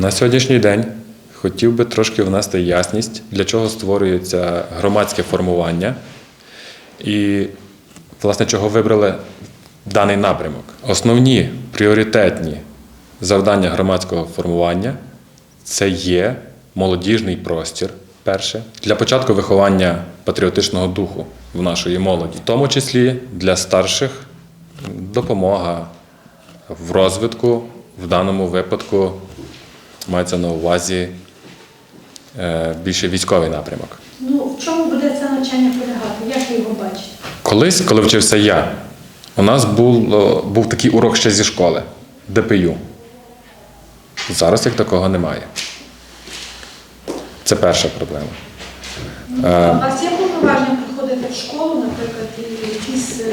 На сьогоднішній день хотів би трошки внести ясність, для чого створюється громадське формування і, власне, чого вибрали даний напрямок. Основні пріоритетні завдання громадського формування це є молодіжний простір. Перше для початку виховання патріотичного духу в нашої молоді, в тому числі для старших допомога в розвитку, в даному випадку мається на увазі е, більше військовий напрямок. Ну, в чому буде це навчання полягати? Як ви його бачите? Колись, коли вчився я, у нас було, був такий урок ще зі школи ДПЮ. Зараз як такого немає. Це перша проблема. А у вас є повноваження приходити в школу, наприклад, і якийсь е,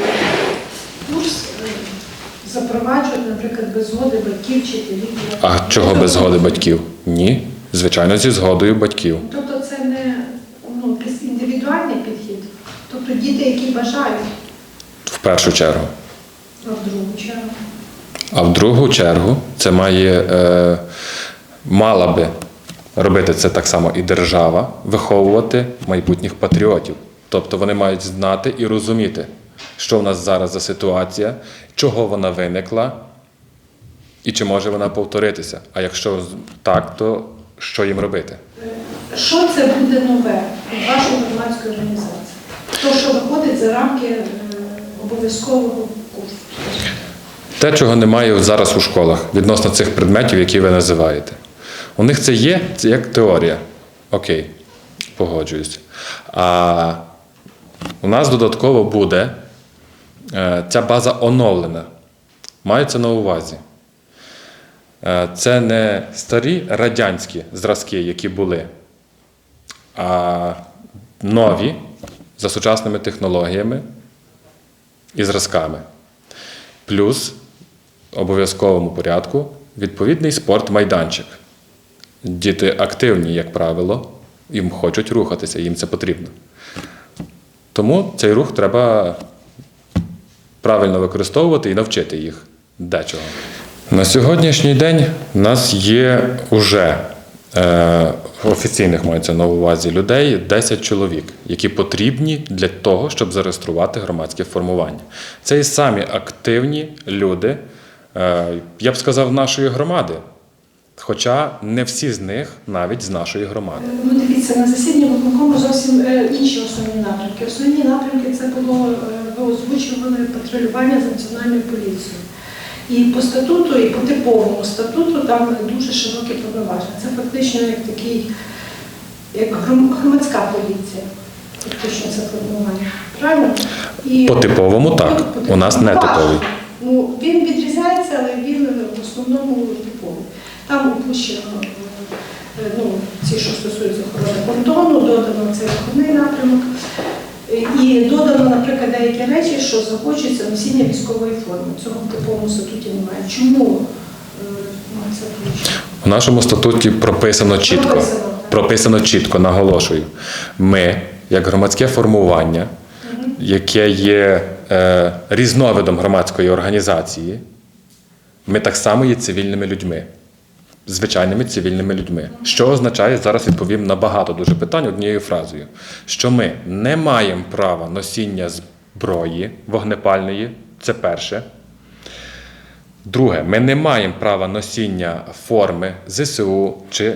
курс запроваджувати, наприклад, без згоди батьків, вчителів? А чого без згоди батьків? Ні. Звичайно, зі згодою батьків. Тобто це не ну, індивідуальний підхід. Тобто діти, які бажають, В першу чергу. а в другу чергу. А в другу чергу це має, е, мала би робити це так само і держава, виховувати майбутніх патріотів. Тобто вони мають знати і розуміти, що в нас зараз за ситуація, чого вона виникла і чи може вона повторитися. А якщо так, то що їм робити? Що це буде нове в вашої громадської організації? То, що виходить за рамки е, обов'язкового курсу. Те, чого немає зараз у школах відносно цих предметів, які ви називаєте. У них це є це як теорія. Окей, погоджуюся. А у нас додатково буде ця база оновлена. Мається на увазі. Е, Це не старі радянські зразки, які були, а нові за сучасними технологіями і зразками. Плюс в обов'язковому порядку відповідний спорт-майданчик. Діти активні, як правило, їм хочуть рухатися, їм це потрібно. Тому цей рух треба правильно використовувати і навчити їх дечого. На сьогоднішній день у нас є уже е, офіційних мається на увазі людей 10 чоловік, які потрібні для того, щоб зареєструвати громадське формування. Це і самі активні люди, е, я б сказав, нашої громади. Хоча не всі з них навіть з нашої громади. Ну, дивіться, на засіданні виконкому зовсім е, інші основні напрямки. Основні напрямки це було, е, ви озвучували патрулювання з національною поліцією. І по статуту, і по типовому статуту там дуже широкі повноваження. Це фактично як такий, як громадська поліція. Фактично це формування. Правильно? І По типовому так. По У нас не типовий. Ну, він відрізняється, але він в основному типовий. Там опущено е, ну, ці, що стосуються охорони кордону, додано цей охоронний напрямок. І додано, наприклад, деякі речі, що захочеться носіння військової форми. Цього в типовому статуті немає. Чому е, це включено? У нашому статуті прописано чітко. Прописано. Прописано чітко, наголошую. Ми, як громадське формування, яке є е, різновидом громадської організації, ми так само є цивільними людьми. Звичайними цивільними людьми. Що означає, зараз відповім на багато дуже питань однією фразою: що ми не маємо права носіння зброї вогнепальної, це перше. Друге, ми не маємо права носіння форми ЗСУ чи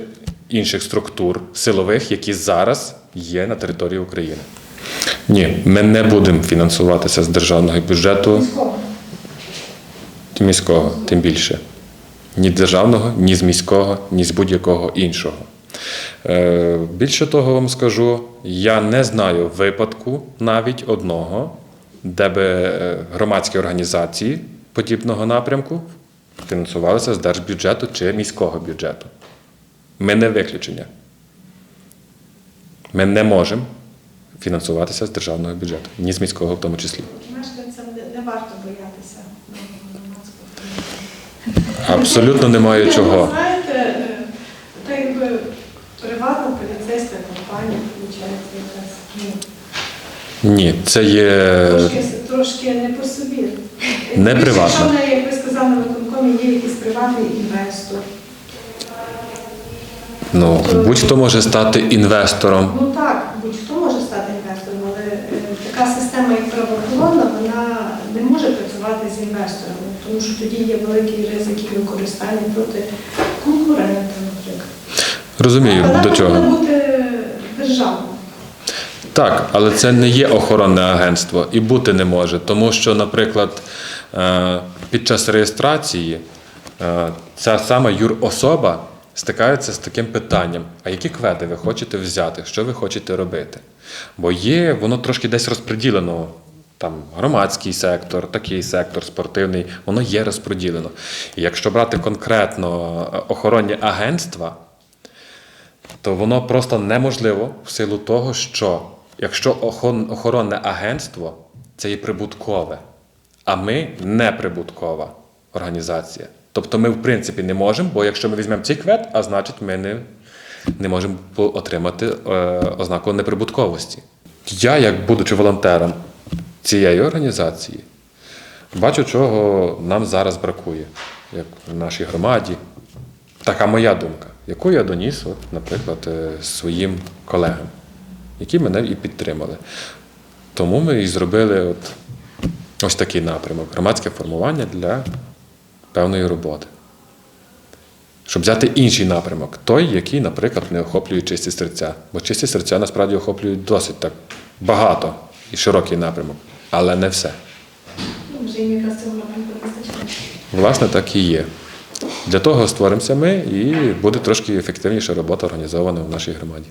інших структур силових, які зараз є на території України. Ні, ми не будемо фінансуватися з державного бюджету міського, тим більше. Ні державного, ні з міського, ні з будь-якого іншого. Е, Більше того вам скажу, я не знаю випадку навіть одного, де би е, громадські організації подібного напрямку фінансувалися з держбюджету чи міського бюджету. Ми не виключення. Ми не можемо фінансуватися з державного бюджету, ні з міського в тому числі. Мешканцям не варто боятися громадського Абсолютно немає Ви чого. знаєте, е, та якби приватна поліцейська компанія, виходить, якась. Ну, Ні, це є Трошки, трошки не по собі. Не. Якщо в неї, як ви сказали на виконкомі, є якийсь приватний інвестор. Ну, будь-хто може стати інвестором. Ну так, будь-хто може стати інвестором, але е, така система, як правоохоронна, вона не може працювати з інвесторами, тому що тоді є великий ризик і використання проти конкурента, наприклад. Розумію, вона до чого. бути державна. Так, але це не є охоронне агентство і бути не може, тому що, наприклад, е, під час реєстрації е, ця сама юрособа стикається з таким питанням: а які кведи ви хочете взяти, що ви хочете робити? Бо є, воно трошки десь розподілено. Там громадський сектор, такий сектор, спортивний, воно є розподілено. І якщо брати конкретно е, охоронні агентства, то воно просто неможливо в силу того, що якщо охоронне агентство це є прибуткове, а ми не прибуткова організація. Тобто ми, в принципі, не можемо, бо якщо ми візьмемо цей квет, а значить ми не, не можемо отримати е, ознаку неприбутковості. Я, як будучи волонтером цієї організації, бачу, чого нам зараз бракує, як в нашій громаді. Така моя думка, яку я доніс, от, наприклад, е, своїм колегам, які мене і підтримали. Тому ми і зробили от, ось такий напрямок громадське формування для певної роботи. Щоб взяти інший напрямок, той, який, наприклад, не охоплює чисті серця. Бо чисті серця насправді охоплюють досить так багато і широкий напрямок, але не все. Власне, так і є. Для того створимося ми, і буде трошки ефективніша робота організована в нашій громаді.